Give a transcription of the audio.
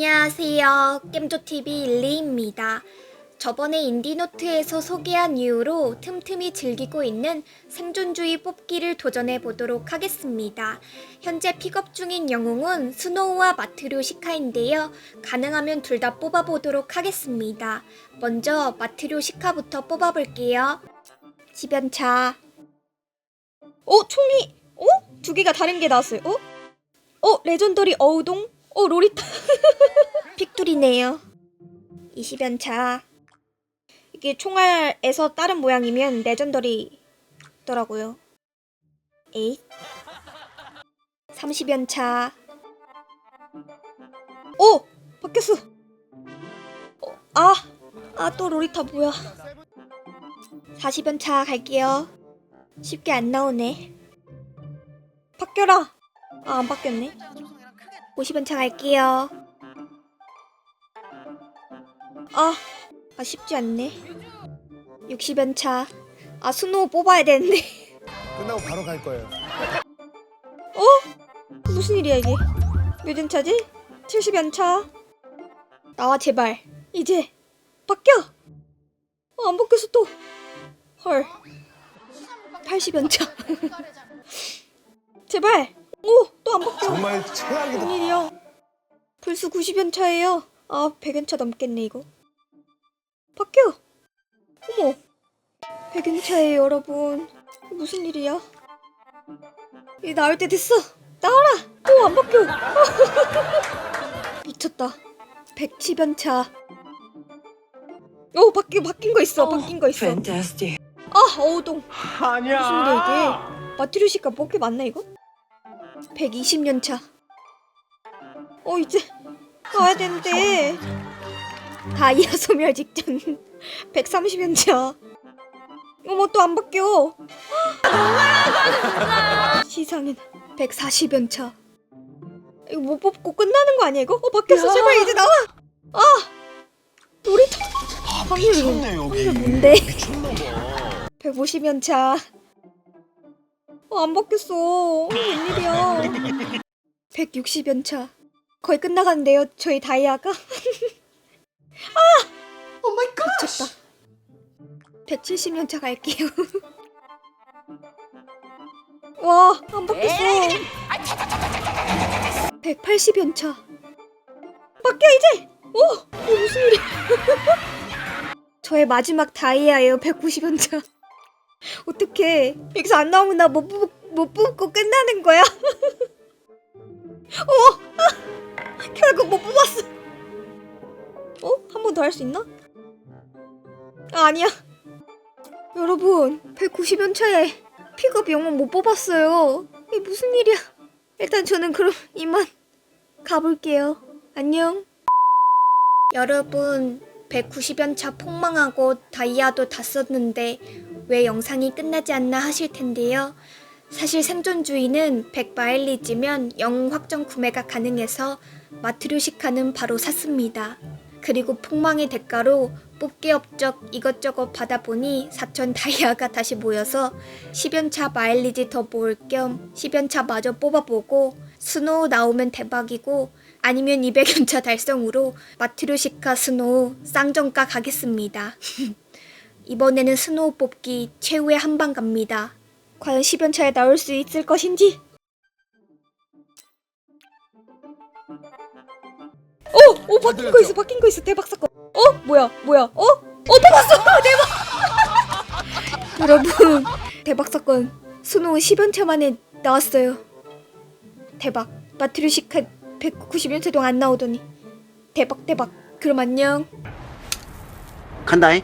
안녕하세요. 겜조TV 일리입니다. 저번에 인디노트에서 소개한 이후로 틈틈이 즐기고 있는 생존주의 뽑기를 도전해 보도록 하겠습니다. 현재 픽업 중인 영웅은 스노우와 마트료시카인데요. 가능하면 둘 다 뽑아보도록 하겠습니다. 먼저 마트료시카부터 뽑아볼게요. 지변차. 어, 총이, 어? 두 개가 다른 게 나왔어요. 어? 어, 레전더리 어우동? 어, 로리타. 픽둘이네요. 20연차. 이게 총알에서 다른 모양이면 레전더리더라고요. 에잇. 30연차. 오! 바뀌었어. 어, 아! 아, 또 로리타 뭐야. 40연차 갈게요. 쉽게 안 나오네. 바뀌어라! 아, 안 바뀌었네. 50연차 갈게요. 아, 아 쉽지 않네. 60연차. 아, 스노우 뽑아야 되는데. 끝나고 바로 갈 거예요. 어? 무슨 일이야, 이게? 몇 연차지? 70연차. 나와, 제발. 이제. 바뀌어! 어, 안 바뀌었어, 또. 헐. 80연차. 제발! 오! 또 안 바뀌어. 정말 최악이다. 웬일이야? 벌써 90연 차예요. 아, 100연 차 넘겠네 이거. 바뀌어. 어머. 100연 차예요, 여러분. 무슨 일이야? 이 나올 때 됐어. 나와라. 또 안 바뀌어. 미쳤다. 110연 차. 오, 바뀌 바뀐 거 있어. 바뀐 거 있어. Fantastic. 아, 어우동. 무슨 일이야 이게? 마트리오시카 뽑기 맞나 이거? 120년 차. 어 이제 가야 되는데. 다이아 소멸 직전. 130년 차. 어머 또 안 바뀌어. 시상은 140연 차. 이거 못 뽑고 끝나는 거 아니야 이거? 어 바뀌었어 제발 이제 나와. 아 놀이터. 확률 확률 뭔데? 150연 차. 어, 안 바뀌었어. 어, 웬일이야. 160연 차. 거의 끝나가는데요, 저희 다이아가. 아! 오 마이 갓! 미쳤다. 170연 차 갈게요. 와, 안 바뀌었어. 180연 차. 바뀌어, 이제! 오! 어, 무슨 일이야. 저의 마지막 다이아예요, 190연 차. 어떡해. 여기서 안 나오면 나못 뽑, 못 뽑고 끝나는 거야. 어! 아! 결국 못 뽑았어. 어? 한 번 더 할 수 있나? 아, 아니야. 여러분, 190연 차에 픽업 영웅 못 뽑았어요. 이게 무슨 일이야. 일단 저는 그럼 이만 가볼게요. 안녕. 여러분, 190연 차 폭망하고 다이아도 다 썼는데 왜 영상이 끝나지 않나 하실 텐데요. 사실 생존주의는 100마일리지면 영웅 확정 구매가 가능해서 마트료시카는 바로 샀습니다. 그리고 폭망의 대가로 뽑기 업적 이것저것 받아보니 4천 다이아가 다시 모여서 10연차 마일리지 더 모을 겸 10연차 마저 뽑아보고 스노우 나오면 대박이고 아니면 200연차 달성으로 마트료시카 스노우 쌍정가 가겠습니다. 이번에는 스노우 뽑기 최후의 한 방 갑니다. 과연 10연차에 나올 수 있을 것인지? 오! 오 바뀐 거 있어 바뀐 거 있어 대박 사건 어? 뭐야 뭐야 어? 어 뽑았어 대박 여러분 대박 사건 스노우 10연차 만에 나왔어요 대박 마트리시카 190연차 동안 안 나오더니 대박 대박 그럼 안녕 간다잉.